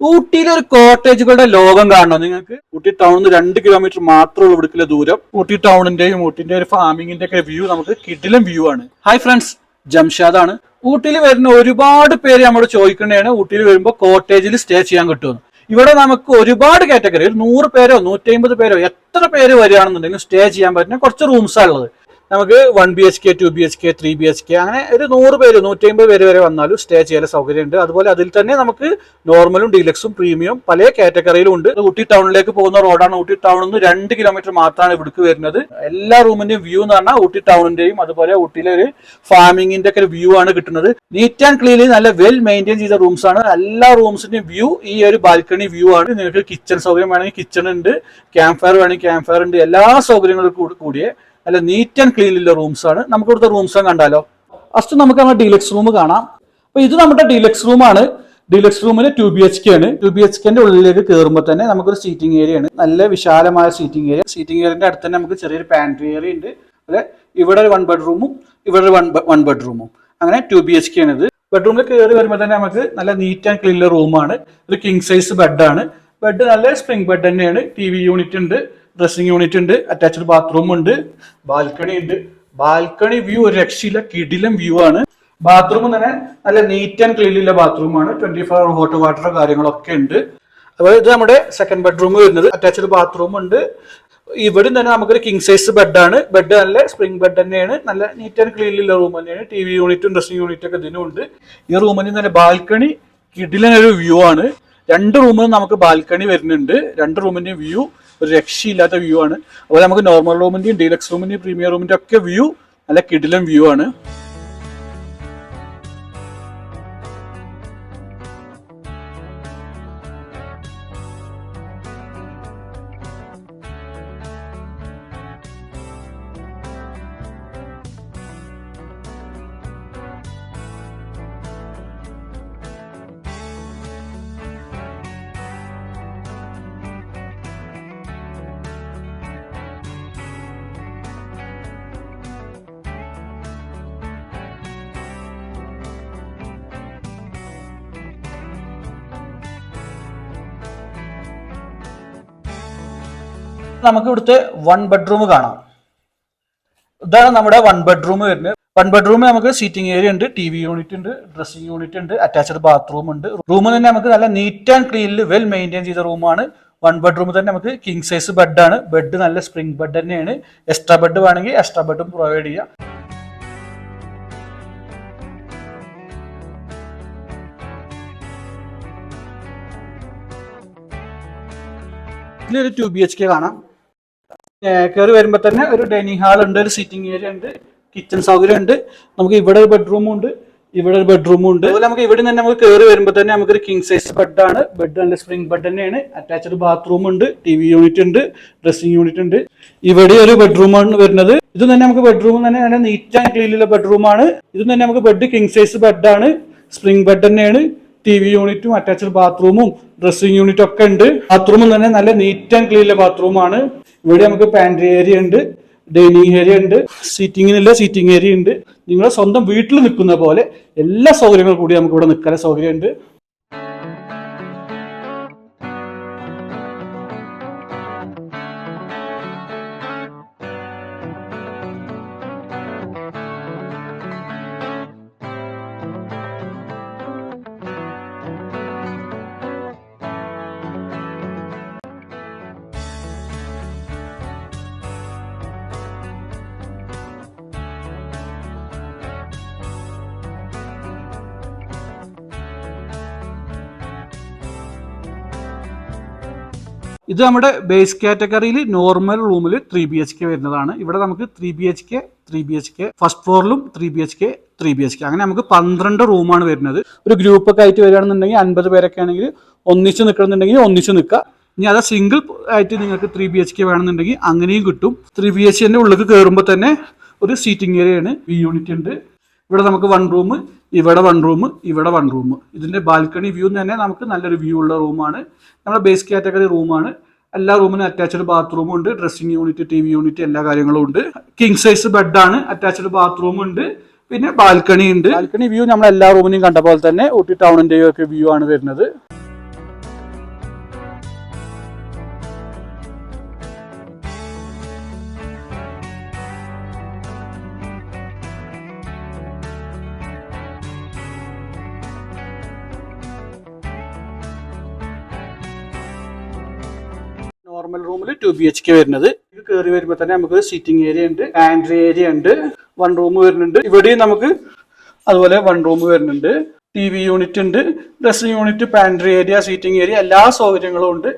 ഊട്ടിയിലെ ഒരു കോട്ടേജുകളുടെ ലോകം കാണണം നിങ്ങൾക്ക്? ഊട്ടി ടൗണിൽ നിന്ന് രണ്ട് കിലോമീറ്റർ മാത്രമേ ഉള്ളൂ ദൂരം. ഊട്ടി ടൗണിന്റെയും ഊട്ടിന്റെ ഒരു ഫാമിങ്ങിന്റെ ഒക്കെ വ്യൂ നമുക്ക് കിടിലം വ്യൂ ആണ്. ഹായ് ഫ്രണ്ട്സ് ജംഷാദ് ആണ്. ഊട്ടിയിൽ വരുന്ന ഒരുപാട് പേര് നമ്മൾ ചോദിക്കുന്നതാണ് ഊട്ടിയിൽ വരുമ്പോൾ കോട്ടേജിൽ സ്റ്റേ ചെയ്യാൻ കിട്ടുമെന്ന് ഇവിടെ നമുക്ക് ഒരുപാട് കാറ്റഗറി ഒരു നൂറ് പേരോ നൂറ്റി അമ്പത് പേരോ എത്ര പേര് വരികയാണെന്നുണ്ടെങ്കിലും സ്റ്റേ ചെയ്യാൻ പറ്റുന്ന കുറച്ച് റൂംസാണ് ഉള്ളത്. നമുക്ക് one B H K two B H K three B H K അങ്ങനെ ഒരു നൂറ് പേര് നൂറ്റി അമ്പത് പേര് വരെ വന്നാലും സ്റ്റേ ചെയ്യാൻ സൗകര്യമുണ്ട്. അതുപോലെ അതിൽ തന്നെ നമുക്ക് നോർമലും ഡീലക്സും പ്രീമിയം പല കാറ്റഗറിയിലും ഉണ്ട്. ഊട്ടി ടൗണിലേക്ക് പോകുന്ന റോഡാണ് ഊട്ടി ടൗണിൽ നിന്ന് രണ്ട് കിലോമീറ്റർ മാത്രമാണ് ഇവിടേക്ക് വരുന്നത്. എല്ലാ റൂമിന്റെയും വ്യൂ എന്ന് പറഞ്ഞാൽ ഊട്ടി ടൗണിന്റെയും അതുപോലെ ഊട്ടിയിലെ ഒരു ഫാമിങ്ങിന്റെ ഒക്കെ ഒരു വ്യൂ ആണ് കിട്ടുന്നത്. നീറ്റ് ആൻഡ് ക്ലീൻ നല്ല വെൽ മെയിന്റെയിൻ ചെയ്ത റൂംസ് ആണ്. എല്ലാ റൂംസിന്റെയും വ്യൂ ഈ ഒരു ബാൽക്കണി വ്യൂ ആണ്. നിങ്ങൾക്ക് കിച്ചൺ സൗകര്യം വേണമെങ്കിൽ കിച്ചൺ ഉണ്ട് ക്യാമ്പ് ഫയർ വേണമെങ്കിൽ ക്യാമ്പ് ഫയർ ഉണ്ട്. എല്ലാ സൗകര്യങ്ങളും കൂടി- കൂടിയ നല്ല നീറ്റ് ആൻഡ് ക്ലീനിലുള്ള റൂംസ് ആണ്. നമുക്ക് ഇവിടുത്തെ റൂംസ് കണ്ടാലോ? ഫസ്റ്റ് നമുക്ക് നമ്മുടെ ഡീലക്സ് റൂം കാണാം. അപ്പൊ ഇത് നമ്മുടെ ഡീലക്സ് റൂമാണ് ഡീലക്സ് റൂമിന് ടു ബി എച്ച് കെ ആണ്. ടു ബി എച്ച് കെന്റെ ഉള്ളിലേക്ക് കയറുമ്പോൾ തന്നെ നമുക്കൊരു സീറ്റിംഗ് ഏരിയ ആണ്. നല്ല വിശാലമായ സീറ്റിംഗ് ഏരിയ സീറ്റിംഗ് ഏരിയന്റെ അടുത്ത് തന്നെ നമുക്ക് ചെറിയൊരു പാൻട്രി ഏരിയ ഉണ്ട്. അല്ലെ ഇവിടെ ഒരു വൺ ബെഡ്റൂമും ഇവിടെ ഒരു വൺ വൺ ബെഡ്റൂമും അങ്ങനെ ടു ബി എച്ച് കെ ആണ് ഇത്. ബെഡ്റൂമിൽ കയറി വരുമ്പോൾ തന്നെ നമുക്ക് നല്ല നീറ്റ് ആൻഡ് ക്ലീൻ റൂമാണ് ഒരു കിങ് സൈസ് ബെഡാണ് ബെഡ് നല്ല സ്പ്രിംഗ് ബെഡ് തന്നെയാണ്. ടി വി യൂണിറ്റ് ഉണ്ട്. ഡ്രസ്സിംഗ് യൂണിറ്റ് ഉണ്ട് അറ്റാച്ച്ഡ് ബാത്റൂം ഉണ്ട് ബാൽക്കണി ഉണ്ട്. ബാൽക്കണി വ്യൂ ഒരു രക്ഷയില്ല കിടിലം വ്യൂ ആണ്. ബാത്റൂം തന്നെ നല്ല നീറ്റ് ആൻഡ് ക്ലീൻ ഉള്ള ബാത്റൂമാണ് ട്വന്റി ഫോർ ഹോട്ട് വാട്ടർ കാര്യങ്ങളൊക്കെ ഉണ്ട്. അതുപോലെ ഇത് നമ്മുടെ സെക്കൻഡ് ബെഡ്റൂം വരുന്നത്. അറ്റാച്ച്ഡ് ബാത്റൂം ഉണ്ട്. ഇവിടെ തന്നെ നമുക്കൊരു കിങ് സൈസ് ബെഡാണ് ബെഡ് നല്ല സ്പ്രിംഗ് ബെഡ് തന്നെയാണ്. നല്ല നീറ്റ് ആൻഡ് ക്ലീൻ ഉള്ള റൂം തന്നെയാണ്. ടി വി യൂണിറ്റും ഡ്രസ്സിംഗ് യൂണിറ്റും ഒക്കെ ഇതിനും ഉണ്ട്. ഈ റൂമിന് തന്നെ ബാൽക്കണി കിടിലനൊരു വ്യൂ ആണ്. രണ്ട് റൂമിൽ നമുക്ക് ബാൽക്കണി വരുന്നുണ്ട്. രണ്ട് റൂമിന്റെ വ്യൂ ഒരു രക്ഷയില്ലാത്ത വ്യൂ ആണ്. അതുപോലെ നമുക്ക് നോർമൽ റൂമിന്റെയും ഡീലക്സ് റൂമിന്റെയും പ്രീമിയർ റൂമിന്റെ ഒക്കെ വ്യൂ നല്ല കിടിലം വ്യൂ ആണ്. നമുക്ക് ഇവിടുത്തെ വൺ ബെഡ്റൂം കാണാം. ഇതാണ് നമ്മുടെ വൺ ബെഡ്റൂം വരുന്നത്. വൺ ബെഡ്റൂമിൽ നമുക്ക് സീറ്റിംഗ് ഏരിയ ഉണ്ട് ടി വി യൂണിറ്റ് ഉണ്ട് ഡ്രസ്സിംഗ് യൂണിറ്റ് ഉണ്ട് അറ്റാച്ച്ഡ് ബാത്റൂം ഉണ്ട്. റൂം തന്നെ നമുക്ക് നല്ല നീറ്റ് ആൻഡ് ക്ലീനിൽ വെൽ മെയിന്റെയിൻ ചെയ്ത റൂമാണ് വൺ ബെഡ്റൂമിൽ തന്നെ നമുക്ക് കിങ് സൈസ് ബെഡാണ് ബെഡ് നല്ല സ്പ്രിംഗ് ബെഡ് തന്നെയാണ്. എക്സ്ട്രാ ബെഡ് വേണമെങ്കിൽ എക്സ്ട്രാ ബെഡും പ്രൊവൈഡ് ചെയ്യാം. ഇതിലൊരു ടു ബി എച്ച് കെ കാണാം. കയറി വരുമ്പോൾ തന്നെ ഒരു ഡൈനിങ് ഹാൾ ഉണ്ട് ഒരു സിറ്റിംഗ് ഏരിയ ഉണ്ട് കിച്ചൺ സൗകര്യം ഉണ്ട്. നമുക്ക് ഇവിടെ ഒരു ബെഡ്റൂമും ഉണ്ട് ഇവിടെ ഒരു ബെഡ്റൂമും ഉണ്ട്. അതുപോലെ നമുക്ക് ഇവിടെ തന്നെ നമുക്ക് കയറി വരുമ്പോൾ തന്നെ നമുക്ക് ഒരു കിങ് സൈസ് ബെഡാണ് ബെഡ് നല്ല സ്പ്രിംഗ് ബെഡ് തന്നെയാണ്. അറ്റാച്ച്ഡ് ബാത്റൂം ഉണ്ട് ടി വി യൂണിറ്റ് ഉണ്ട് ഡ്രസ്സിംഗ് യൂണിറ്റ് ഉണ്ട്. ഇവിടെ ഒരു ബെഡ്റൂമാണ് വരുന്നത്. ഇത് തന്നെ നമുക്ക് ബെഡ്റൂം തന്നെ നല്ല നീറ്റ് ആൻഡ് ക്ലീനിലുള്ള ബെഡ്റൂമാണ് ഇത് തന്നെ നമുക്ക് ബെഡ് കിങ് സൈസ് ബെഡാണ് സ്പ്രിംഗ് ബെഡ് തന്നെയാണ്. ടി വി യൂണിറ്റും അറ്റാച്ച്ഡ് ബാത്റൂമും ഡ്രസ്സിംഗ് യൂണിറ്റും ഒക്കെ ഉണ്ട്. ബാത്റൂമും തന്നെ നല്ല നീറ്റ് ആൻഡ് ക്ലീനിലെ ബാത്റൂമാണ് ഇവിടെ നമുക്ക് പാൻട്രി ഏരിയ ഉണ്ട് ഡൈനിങ് ഏരിയ ഉണ്ട് സീറ്റിങ്ങിനുള്ള സീറ്റിംഗ് ഏരിയ ഉണ്ട്. നിങ്ങളുടെ സ്വന്തം വീട്ടിൽ നിൽക്കുന്ന പോലെ എല്ലാ സൗകര്യങ്ങളും കൂടി നമുക്ക് ഇവിടെ നിൽക്കാൻ സൗകര്യമുണ്ട്. ഇത് നമ്മുടെ ബേസ് കാറ്റഗറിയിൽ നോർമൽ റൂമിൽ ത്രീ ബി എച്ച് കെ വരുന്നതാണ്. ഇവിടെ നമുക്ക് three B H K three B H K first ഫ്ലോറിലും three B H K three B H K അങ്ങനെ നമുക്ക് പന്ത്രണ്ട് റൂമാണ് വരുന്നത്. ഒരു ഗ്രൂപ്പ് ഒക്കെ ആയിട്ട് വരികയാണെന്നുണ്ടെങ്കിൽ അൻപത് പേരൊക്കെ ആണെങ്കിൽ ഒന്നിച്ച് നിൽക്കണമെന്നുണ്ടെങ്കിൽ ഒന്നിച്ച് നിൽക്കുക. ഇനി അത് സിംഗിൾ ആയിട്ട് നിങ്ങൾക്ക് ത്രീ ബി എച്ച് കെ വേണമെന്നുണ്ടെങ്കിൽ അങ്ങനെയും കിട്ടും. ത്രീ ബി എച്ച് കെന്റെ ഉള്ളിൽ കയറുമ്പോൾ തന്നെ ഒരു സീറ്റിംഗ് ഏരിയയാണ് വി യൂണിറ്റ് ഉണ്ട്. ഇവിടെ നമുക്ക് വൺ റൂം ഇവിടെ വൺ റൂം ഇവിടെ വൺ റൂം ഇതിന്റെ ബാൽക്കണി വ്യൂ തന്നെ നമുക്ക് നല്ലൊരു വ്യൂ ഉള്ള റൂമാണ് നമ്മുടെ ബേസ് കാറ്റഗറി റൂമാണ് എല്ലാ റൂമിനും അറ്റാച്ച്ഡ് ബാത്റൂമും ഉണ്ട് dressing unit T V unit എല്ലാ കാര്യങ്ങളും ഉണ്ട്. കിങ് സൈസ് ബെഡാണ് അറ്റാച്ച്ഡ് ബാത്റൂം ഉണ്ട് പിന്നെ ബാൽക്കണി ഉണ്ട്. ബാൽക്കണി വ്യൂ നമ്മൾ എല്ലാ റൂമിനെയും കണ്ട പോലെ തന്നെ ഊട്ടി ടൗണിന്റെയും ഒക്കെ വ്യൂ ആണ് വരുന്നത്. റൂമിൽ ടു ബി എച്ച് കെ വരുന്നത്. ഇത് കയറി വരുമ്പോൾ തന്നെ നമുക്ക് സീറ്റിംഗ് ഏരിയ ഉണ്ട് ആൻഡ്രി ഏരിയ ഉണ്ട് വൺ റൂം വരുന്നുണ്ട്. ഇവിടെയും നമുക്ക് അതുപോലെ വൺ റൂം വരുന്നുണ്ട്. ടി വി യൂണിറ്റ് ഉണ്ട് dressing unit pantry area seating area എല്ലാ സൗകര്യങ്ങളും ഉണ്ട്.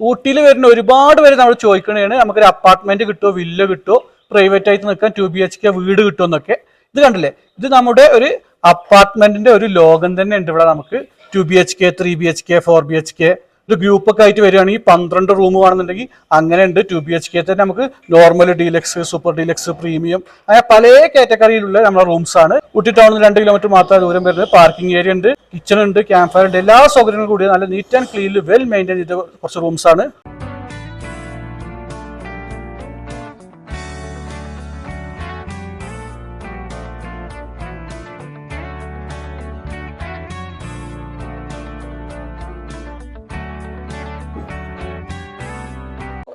ഊട്ടിയിൽ വരുന്ന ഒരുപാട് പേര് നമ്മൾ ചോദിക്കണേണ്. നമുക്കൊരു അപ്പാർട്ട്മെന്റ് കിട്ടുമോ വില്ല കിട്ടുമോ പ്രൈവറ്റ് ആയിട്ട് നിൽക്കാൻ ടു ബി എച്ച് കെ വീട് കിട്ടുമോ എന്നൊക്കെ. ഇത് കണ്ടില്ലേ? ഇത് നമ്മുടെ ഒരു അപ്പാർട്ട്മെന്റിന്റെ ഒരു ലോകം തന്നെ ഉണ്ട് ഇവിടെ നമുക്ക്. Two B H K three B H K four B H K ഒരു ഗ്രൂപ്പൊക്കെ ആയിട്ട് വരികയാണെങ്കിൽ പന്ത്രണ്ട് റൂം വേണമെന്നുണ്ടെങ്കിൽ അങ്ങനെ ഉണ്ട് ടു ബി എച്ച് കെ തന്നെ നമുക്ക് normal deluxe super deluxe premium അങ്ങനെ പല കാറ്റഗറിയിലുള്ള നമ്മുടെ റൂംസ് ആണ്. ഊട്ടി ടൗണിൽ രണ്ട് കിലോമീറ്റർ മാത്രമേ ദൂരം വരുന്നത്. പാർക്കിംഗ് ഏരിയ ഉണ്ട് കിച്ചൺ ഉണ്ട് ക്യാമ്പ് ഫയർ ഉണ്ട്. എല്ലാ സൗകര്യങ്ങളും കൂടി നല്ല നീറ്റ് ആൻഡ് ക്ലീനിൽ വെൽ മെയിന്റെയിൻ ചെയ്ത കുറച്ച് റൂംസ് ആണ്.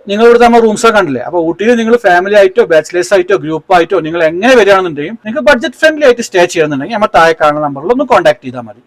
നിങ്ങൾ ഇവിടുത്തെ നമ്മൾ റൂംസ് കണ്ടില്ലേ? അപ്പൊ ഊട്ടിയിൽ നിങ്ങൾ ഫാമിലി ആയിട്ടോ ബാച്ചിലേഴ്സ് ആയിട്ടോ ഗ്രൂപ്പ് ആയിട്ടോ നിങ്ങൾ എങ്ങനെ വരികയാണെന്നുണ്ടെങ്കിൽ നിങ്ങൾക്ക് ബഡ്ജറ്റ് ഫ്രണ്ട്ലി ആയിട്ട് സ്റ്റേ ചെയ്യണമെന്നുണ്ടെങ്കിൽ നമ്മൾ താഴെ കാണുന്ന നമ്പറിൽ ഒന്ന് കോൺടാക്ട് ചെയ്താൽ മതി.